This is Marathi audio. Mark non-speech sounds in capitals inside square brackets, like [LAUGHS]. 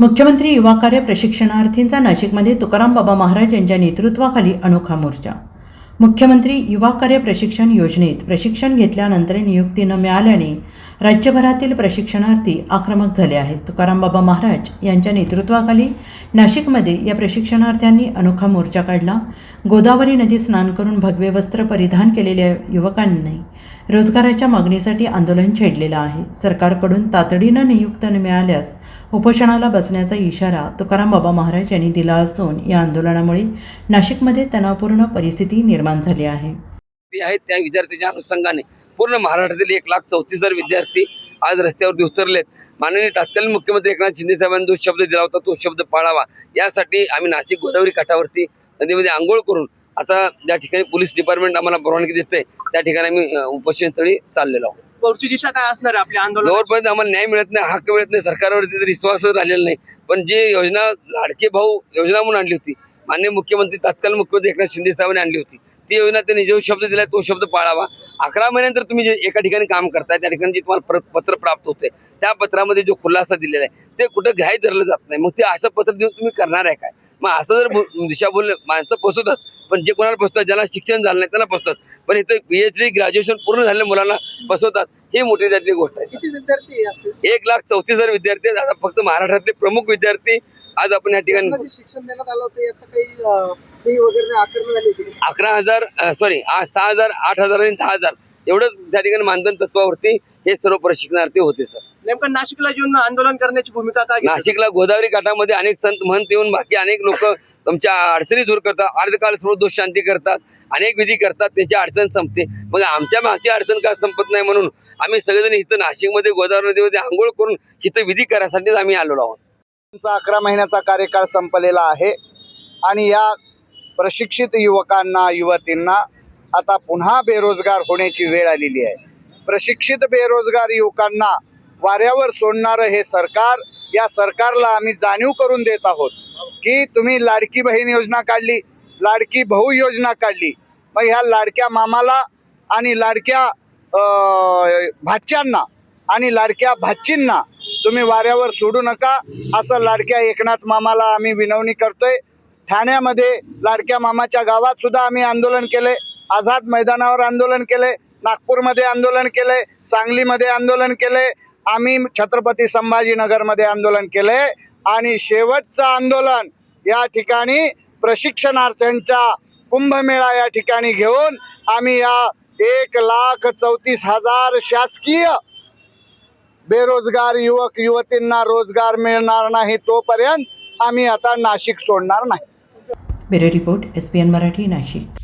मुख्यमंत्री युवा कार्य प्रशिक्षणार्थींचा नाशिकमध्ये तुकाराम बाबा महाराज यांच्या नेतृत्वाखाली अनोखा मोर्चा. मुख्यमंत्री युवा कार्य प्रशिक्षण योजनेत प्रशिक्षण घेतल्यानंतर नियुक्ती न मिळाल्याने राज्यभरातील प्रशिक्षणार्थी आक्रमक झाले आहेत. तुकाराम बाबा महाराज यांच्या नेतृत्वाखाली नाशिकमध्ये या प्रशिक्षणार्थ्यांनी अनोखा मोर्चा काढला. गोदावरी नदी स्नान करून भगवे वस्त्र परिधान केलेल्या युवकांनी रोजगाराच्या मागणीसाठी आंदोलन छेडलेलं आहे. सरकारकडून तातडीनं नियुक्त न मिळाल्यास उपोषणाला बसण्याचा इशारा तुकाराम बाबा महाराज यांनी दिला असून या आंदोलनामुळे नाशिकमध्ये तणावपूर्ण परिस्थिती निर्माण झाली आहे. आहेत त्या विद्यार्थ्यांच्या अनुषंगाने पूर्ण महाराष्ट्रातील एक लाख चौतीस हजार विद्यार्थी आज रस्त्यावरती उतरलेत. माननीय तत्कालीन मुख्यमंत्री एकनाथ शिंदे साहेबांनी जो शब्द दिला होता तो शब्द पाळावा. यासाठी आम्ही नाशिक गोदावरी काठावरती नदीमध्ये आंघोळ करून आता ज्या ठिकाणी पोलीस डिपार्टमेंट आम्हाला परवानगी देते त्या ठिकाणी आम्ही उपोषणस्थळी चाललेलो आहोत. पुढची दिशा काय असणार आहे आपल्या आंदोलन जोरपर्यंत आम्हाला न्याय मिळत नाही हक्क मिळत नाही सरकारवरती तर विश्वास राहिलेला नाही. पण जे योजना लाडके भाऊ योजना म्हणून आणली होती माननीय मुख्यमंत्री तत्काल मुख्यमंत्री एकनाथ शिंदे साहेबांनी आणली होती. ती योजना त्यांनी जो शब्द दिलाय तो शब्द पाळावा. अकरा महिन्यानंतर तुम्ही जे एका ठिकाणी काम करताय त्या ठिकाणी जे तुम्हाला पत्र प्राप्त होते त्या पत्रामध्ये जो खुलासा दिलेला आहे ते कुठं ग्राह्य धरलं जात नाही. मग ते असं पत्र देऊन तुम्ही करणार आहे काय? मग असं जर दिशाभूल माणसं पोचवतात पण जे कोणाला पोचतात ज्याला शिक्षण झालं नाही त्यांना पोचतात पण इथं पी एच डी ग्रॅज्युएशन पूर्ण झालेल्या मुलांना बसवतात ही मोठी त्यातली गोष्ट आहे. एक लाख चौतीस हजार विद्यार्थी. आता फक्त महाराष्ट्रातले प्रमुख विद्यार्थी आज आपण या ठिकाणी शिक्षण देण्यात आलं होतं? याचं काही फी वगैरे होती? अकरा हजार सॉरी सहा हजार आठ हजार आणि दहा हजार. एवढंच त्या ठिकाणी मानधन तत्वावरती हे सर्व प्रशिक्षणार्थी होते सर. नेमकं नाशिकला येऊन आंदोलन करण्याची भूमिका काय? नाशिकला गोदावरी घाटामध्ये अनेक संत महंत येऊन बाकी अनेक लोक [LAUGHS] तुमच्या अडचणी दूर करतात अर्धकाल सर्व दोष शांती करतात अनेक विधी करतात त्यांची अडचण संपते. मग आमच्या मागची अडचण का संपत नाही म्हणून आम्ही सगळेजण इथं नाशिकमध्ये गोदावरी नदीमध्ये आंघोळ करून इथं विधी करायसाठीच आम्ही आलेलो आहोत. त्यांचा अकरा महिन्याचा कार्यकाळ संपलेला आहे. आणि या प्रशिक्षित युवकांना युवतींना आता पुन्हा बेरोजगार होण्याची वेळ आलेली आहे. प्रशिक्षित बेरोजगार युवकांना वाऱ्यावर सोडणारं हे सरकार या सरकारला आम्ही जाणीव करून देत आहोत की तुम्ही लाडकी बहीण योजना काढली लाडकी भाऊ योजना काढली. मग ह्या लाडक्या मामाला आणि लाडक्या भाच्यांना आणि लाडक्या भाचींना तुम्ही वाऱ्यावर सोडू नका. असं लाडक्या एकनाथ मामाला आम्ही विनवणी करतोय. ठाण्यामध्ये लाडक्या मामाच्या गावात सुद्धा आम्ही आंदोलन केले आझाद मैदानावर आंदोलन केले नागपूरमध्ये आंदोलन केले सांगलीमध्ये आंदोलन केले आम्ही छत्रपती संभाजीनगरमध्ये आंदोलन केले आणि शेवटचं आंदोलन या ठिकाणी प्रशिक्षणार्थ्यांच्या कुंभमेळा या ठिकाणी घेऊन आम्ही या एक लाख चौतीस हजार शासकीय बेरोजगार युवक युवतींना रोजगार मिळणार नाही तोपर्यंत आम्ही आता नाशिक सोडणार नाही. Bureau report S P N Marathi Nashik.